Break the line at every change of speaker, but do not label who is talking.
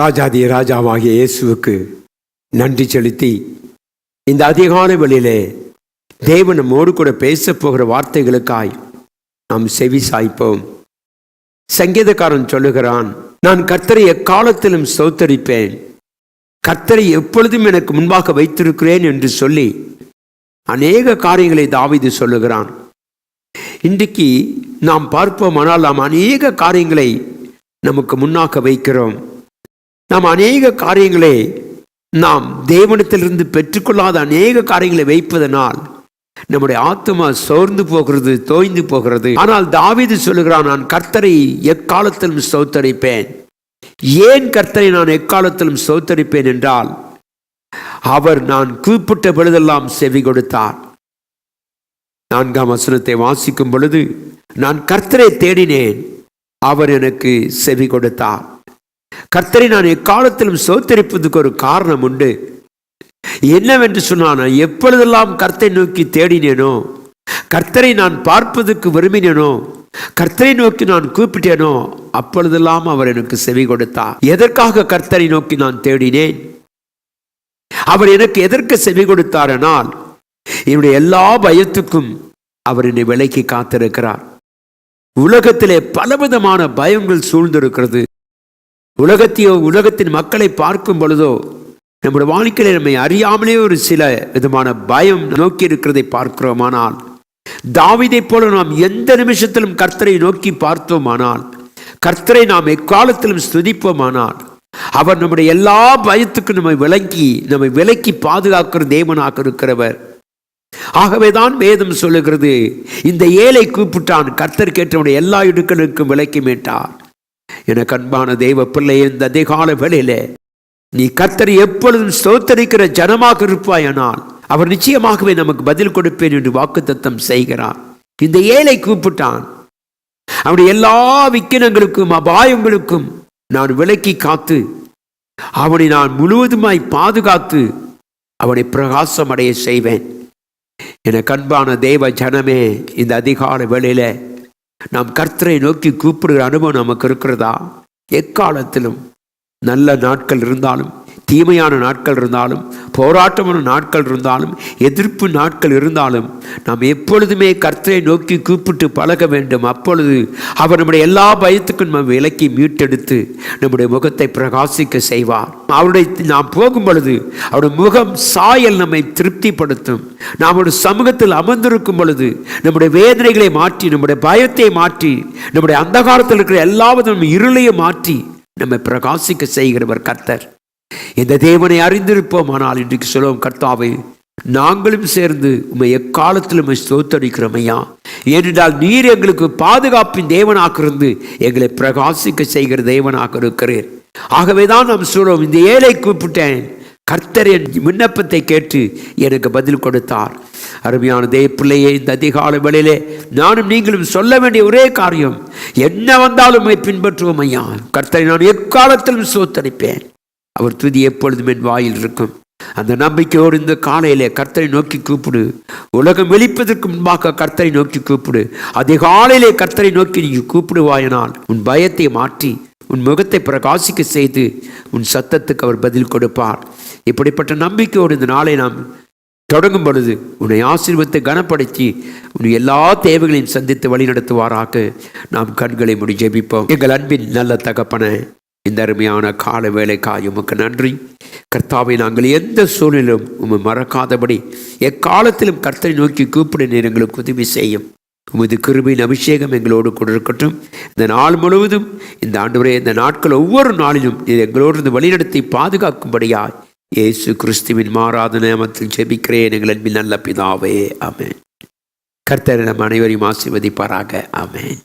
ராஜாதி ராஜாவாகிய இயேசுவுக்கு நன்றி செலுத்தி இந்த அதிகாலை வழியிலே தேவன் நம்மோடு கூட பேசப் போகிற வார்த்தைகளுக்காய் நாம் செவி சாய்ப்போம். சங்கீதக்காரன் சொல்லுகிறான் நான் கர்த்தரை எக்காலத்திலும் சோத்தரிப்பேன் கர்த்தரை எப்பொழுதும் எனக்கு முன்பாக வைத்திருக்கிறேன் என்று சொல்லி அநேக காரியங்களை தாவிது சொல்லுகிறான். இன்றைக்கு நாம் பார்ப்போமானால் நாம் அநேக காரியங்களை நமக்கு முன்னாக வைக்கிறோம். நாம் அநேக காரியங்களை நாம் தேவனத்திலிருந்து பெற்றுக்கொள்ளாத அநேக காரியங்களை வைப்பதனால் நம்முடைய ஆத்மா சோர்ந்து போகிறது தோய்ந்து போகிறது. ஆனால் தாவிது சொல்லுகிறான் நான் கர்த்தரை எக்காலத்திலும் சோத்தரிப்பேன். ஏன் கர்த்தரை நான் எக்காலத்திலும் சோத்தரிப்பேன் என்றால் அவர் நான் கூப்பிட்ட பொழுதெல்லாம் செவி கொடுத்தார். நான்காம் வசனத்தை வாசிக்கும் பொழுது நான் கர்த்தரை தேடினேன் அவர் எனக்கு செவி கொடுத்தார். கர்த்தரை நான் எக்காலத்திலும் சோத்தரிப்பதுக்கு ஒரு காரணம் உண்டு. என்னவென்று சொன்னால் எப்பொழுதெல்லாம் கர்த்தரை நோக்கி தேடினேனோ கர்த்தரை நான் பார்ப்பதற்கு விரும்பினேனோ கர்த்தரை நோக்கி நான் கூப்பிட்டேனோ அப்பொழுதெல்லாம் அவர் எனக்கு செவி கொடுத்தார் எதற்காக கர்த்தரை நோக்கி நான் தேடினேன்? அவர் எனக்கு எதற்கு செவி கொடுத்தாரனால் என்னுடைய எல்லா பயத்துக்கும் அவர் என்னை விலைக்கு காத்திருக்கிறார். உலகத்திலே பலவிதமான பயங்கள் சூழ்ந்திருக்கிறது. உலகத்தையோ உலகத்தின் மக்களை பார்க்கும் பொழுதோ நம்முடைய வாழ்க்கையில் நம்மை அறியாமலே ஒரு சில விதமான பயம் நோக்கி இருக்கிறதை பார்க்கிறோமானால் தாவிதை போல நாம் எந்த நிமிஷத்திலும் கர்த்தரை நோக்கி பார்த்தோமானால் கர்த்தரை நாம் எக்காலத்திலும் ஸ்துதிப்போமானால் அவர் நம்முடைய எல்லா பயத்துக்கும் நம்மை விளங்கி நம்மை விலக்கி பாதுகாக்கிற தேவனாக இருக்கிறவர். ஆகவேதான் வேதம் சொல்லுகிறது இந்த ஏழை கூப்பிட்டான் கர்த்தர் கேட்டவனுடைய எல்லா இடுக்களுக்கும் விளக்கி மீட்டார். என கண்பான தெய்வ பிள்ளை இந்த அதிகால வேளையிலே நீ கத்தரை எப்பொழுதும் ஸ்தோத்தரிக்கிற ஜனமாக இருப்பாயானால் அவர் நிச்சயமாகவே நமக்கு பதில் கொடுப்பேன் என்று வாக்குத்தத்தம் செய்கிறார். இந்த ஏழை கூப்பிட்டான். அவனுடைய எல்லா விக்கினங்களுக்கும் அபாயங்களுக்கும் நான் விலக்கி காத்து அவனை நான் முழுவதுமாய் பாதுகாத்து அவனை பிரகாசம் அடைய செய்வேன். என கண்பான தெய்வ ஜனமே இந்த அதிகால வேளையில நாம் கர்த்தரை நோக்கி கூப்பிடுகிற அனுபவம் நமக்கு இருக்கிறதா? எக்காலத்திலும் நல்ல நாட்கள் இருந்தாலும் தீமையான நாட்கள் இருந்தாலும் போராட்டமான நாட்கள் இருந்தாலும் எதிர்ப்பு நாட்கள் இருந்தாலும் நாம் எப்பொழுதுமே கர்த்தரை நோக்கி கூப்பிட்டு பழக வேண்டும். அப்பொழுது அவர் நம்முடைய எல்லா பயத்துக்கும் நம்ம விலக்கி மீட்டெடுத்து நம்முடைய முகத்தை பிரகாசிக்க செய்வார். அவருடைய நாம் போகும் பொழுது அவருடைய முகம் சாயல் நம்மை திருப்திப்படுத்தும். நாம் ஒரு சமூகத்தில் அமர்ந்திருக்கும் பொழுது நம்முடைய வேதனைகளை மாற்றி நம்முடைய பயத்தை மாற்றி நம்முடைய அந்த காலத்தில் இருக்கிற எல்லாவதும் இருளையும் மாற்றி நம்மை பிரகாசிக்க செய்கிறவர் கர்த்தர். இந்த தேவனை அறிந்திருப்போம். ஆனால் இன்றைக்கு சொல்லுவோம் கர்த்தாவை நாங்களும் சேர்ந்து உண்மை எக்காலத்திலும் உம்மை ஸ்தோத்தரிக்கிறோம் ஐயா. ஏனென்றால் நீர் எங்களுக்கு பாதுகாப்பின் தேவனாக இருந்து எங்களை பிரகாசிக்க செய்கிற தேவனாக இருக்கிறீர். ஆகவேதான் நாம் சொல்லுவோம் இந்த ஏழை கூப்பிட்டேன். கர்த்தர் என் விண்ணப்பத்தை கேட்டு எனக்கு பதில் கொடுத்தார். அருமையான தேவ பிள்ளையே இந்த அதிகால வேளையிலே நானும் நீங்களும் சொல்ல வேண்டிய ஒரே காரியம் என்ன வந்தாலும் பின்பற்றுவோம் ஐயா. கர்த்தரை நான் எக்காலத்திலும் சோத்தரிப்பேன் அவர் துதி எப்பொழுதும் என் வாயில் இருக்கும். அந்த நம்பிக்கையோடு இந்த காலையிலே கர்த்தரை நோக்கி கூப்பிடு. உலகம் வெளிப்பதற்கு முன்பாக கர்த்தரை நோக்கி கூப்பிடு. அதிகாலையிலே கர்த்தரை நோக்கி நீ கூப்பிடுவாயினால் உன் பயத்தை மாற்றி உன் முகத்தை பிரகாசிக்க செய்து உன் சத்தத்துக்கு அவர் பதில் கொடுப்பார். இப்படிப்பட்ட நம்பிக்கையோடு இந்த நாளை நாம் தொடங்கும் பொழுது உன்னை ஆசீர்வத்தை கனப்படுத்தி உன் எல்லா தேவைகளையும் சந்தித்து வழிநடத்துவாராக. நாம் கண்களை முடி ஜெபிப்போம். எங்கள் அன்பின் நல்ல தகப்பன இந்த அருமையான கால வேலைக்காய் உமக்கு நன்றி. கர்த்தாவை நாங்கள் எந்த சூழலிலும் உம்மை மறக்காதபடி எக்காலத்திலும் கர்த்தரை நோக்கி கூப்பிட எங்களுக்கு உதவி செய்யும். உமது கிருபின் அபிஷேகம் எங்களோடு கூட இருக்கட்டும். இந்த நாள் முழுவதும் இந்த ஆண்டு இந்த நாட்கள் ஒவ்வொரு நாளிலும் நீர் எங்களோடு இருந்து வழிநடத்தி பாதுகாக்கும்படியாய் இயேசு கிறிஸ்துவின் மாறாத நேமத்தில் ஜெபிக்கிறேன். எங்கள் அன்பின் நல்ல பிதாவே ஆமேன். கர்த்தர் நம் அனைவரையும் ஆசிர்வதிப்பாராக ஆமேன்.